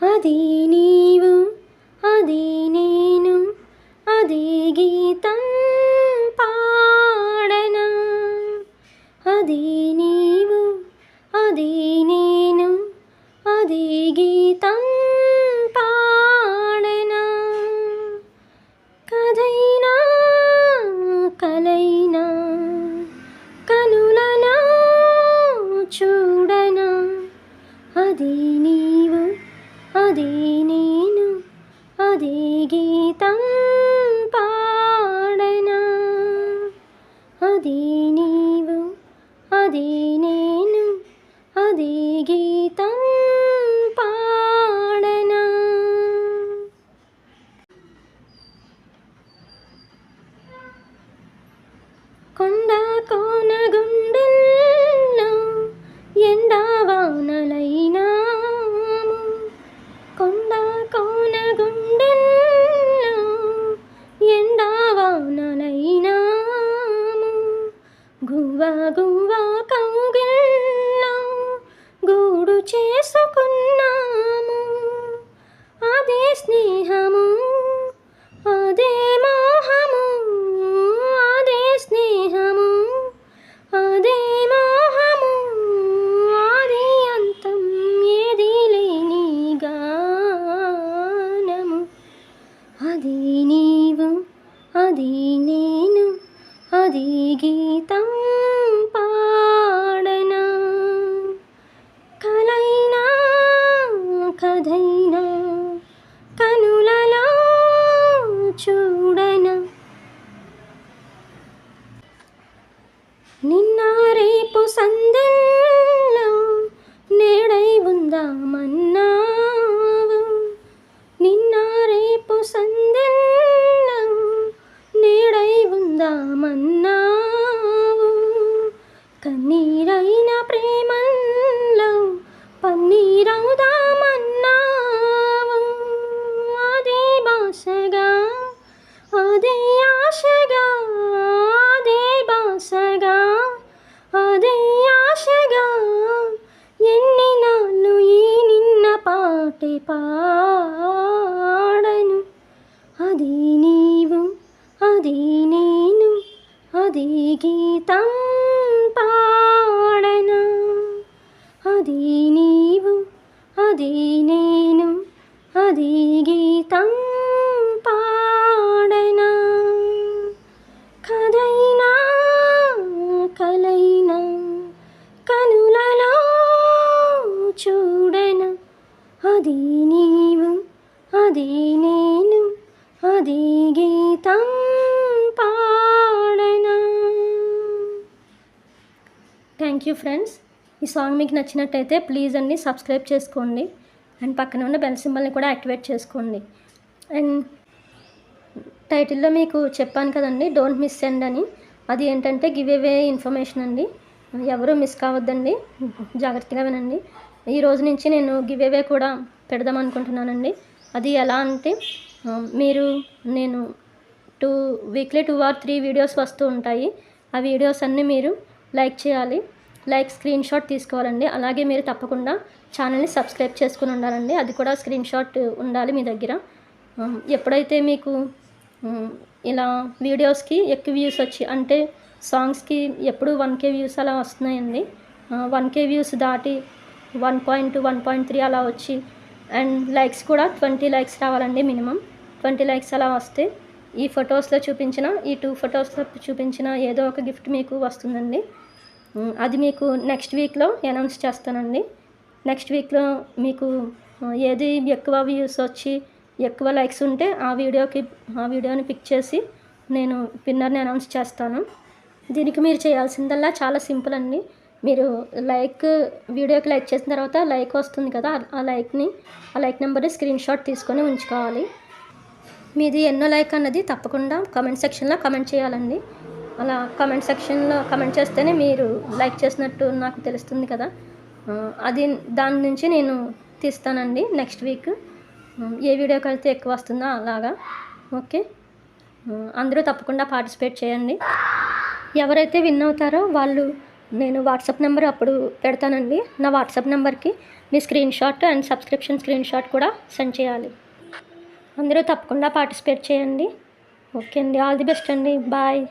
అది నీవు అది నేను అది గీతం పాడనా అది అది నేను అది గీతం పాడనా అది నీవు అది నేను గువ్వ గువ్వ కౌగిల్లో గూడు చేసుకున్నాము. అదే స్నేహము అదే మోహము అదే స్నేహము అదే మోహము అదే అంతం ఏది లేని గానము. అది నీవు అది నేను అది గీతం కథైనా కనులలో చూడనా. నిన్న రేపు సందెల్లో నేడై ఉందామన్నావు. నిన్న రేపు సందెల్లో నేడై ఉందామన్నా పాటే పాడను అది నీవు అది నేను అది గీతం పాడనా నేను అది గీతం పాడనా? థ్యాంక్ యూ ఫ్రెండ్స్ ఈ సాంగ్ మీకు నచ్చినట్టయితే ప్లీజ్ అండి సబ్స్క్రైబ్ చేసుకోండి. అండ్ పక్కన ఉన్న బెల్ సింబల్ని కూడా యాక్టివేట్ చేసుకోండి. అండ్ టైటిల్లో మీకు చెప్పాను కదండి డోంట్ మిస్ సెండ్ అని. అది ఏంటంటే గివ్ అవే ఇన్ఫర్మేషన్ అండి. ఎవరు మిస్ కావద్దండి. జాగ్రత్తగా వినండి. ఈ రోజు నుంచి నేను గివ్ అవే కూడా పెడదాం అనుకుంటున్నానండి. అది ఎలా అంటే మీరు నేను two weekly two or three videos వస్తూ ఉంటాయి. ఆ వీడియోస్ అన్నీ మీరు లైక్ చేయాలి. లైక్ స్క్రీన్ షాట్ తీసుకోవాలండి. అలాగే మీరు తప్పకుండా ఛానల్ని సబ్స్క్రైబ్ చేసుకుని ఉండాలండి. అది కూడా స్క్రీన్ షాట్ ఉండాలి మీ దగ్గర. ఎప్పుడైతే మీకు ఇలా వీడియోస్కి ఎక్కువ వ్యూస్ వచ్చి అంటే సాంగ్స్కి ఎప్పుడు వన్ కే వ్యూస్ అలా వస్తున్నాయండి. వన్ కే వ్యూస్ దాటి one point one point three అలా వచ్చి అండ్ లైక్స్ కూడా ట్వంటీ లైక్స్ రావాలండి మినిమం. ట్వంటీ లైక్స్ అలా వస్తే ఈ ఫొటోస్లో చూపించిన ఈ టూ ఫొటోస్లో చూపించిన ఏదో ఒక గిఫ్ట్ మీకు వస్తుందండి. అది మీకు నెక్స్ట్ వీక్లో అనౌన్స్ చేస్తానండి. నెక్స్ట్ వీక్లో మీకు ఏది ఎక్కువ వ్యూస్ వచ్చి ఎక్కువ లైక్స్ ఉంటే ఆ వీడియోకి ఆ వీడియోని పిక్ చేసి నేను విన్నర్ని అనౌన్స్ చేస్తాను. దీనికి మీరు చేయాల్సిందల్లా చాలా సింపుల్ అండి. మీరు లైక్ వీడియోకి లైక్ చేసిన తర్వాత లైక్ వస్తుంది కదా ఆ- లైక్ని ఆ లైక్ నెంబర్ని స్క్రీన్ షాట్ తీసుకొని ఉంచుకోవాలి. మీది ఎన్నో లైక్ అన్నది తప్పకుండా కమెంట్ సెక్షన్లో కమెంట్ చేయాలండి. అలా కమెంట్ సెక్షన్లో కమెంట్ చేస్తేనే మీరు లైక్ చేసినట్టు నాకు తెలుస్తుంది కదా. అది దాని నుంచి నేను తీస్తానండి నెక్స్ట్ వీక్ ఏ వీడియోకి అయితే ఎక్కువ వస్తుందో అలాగా. ఓకే? అందరూ తప్పకుండా పార్టిసిపేట్ చేయండి. ఎవరైతే విన్ అవుతారో వాళ్ళు నేను వాట్సాప్ నెంబర్ అప్పుడు పెడతానండి. నా వాట్సాప్ నెంబర్కి మీ screenshot and subscription screenshot కూడా సెండ్ చేయాలి. అందరూ తప్పకుండా పార్టిసిపేట్ చేయండి. ఓకే అండి. ఆల్ ది బెస్ట్ అండి. బాయ్.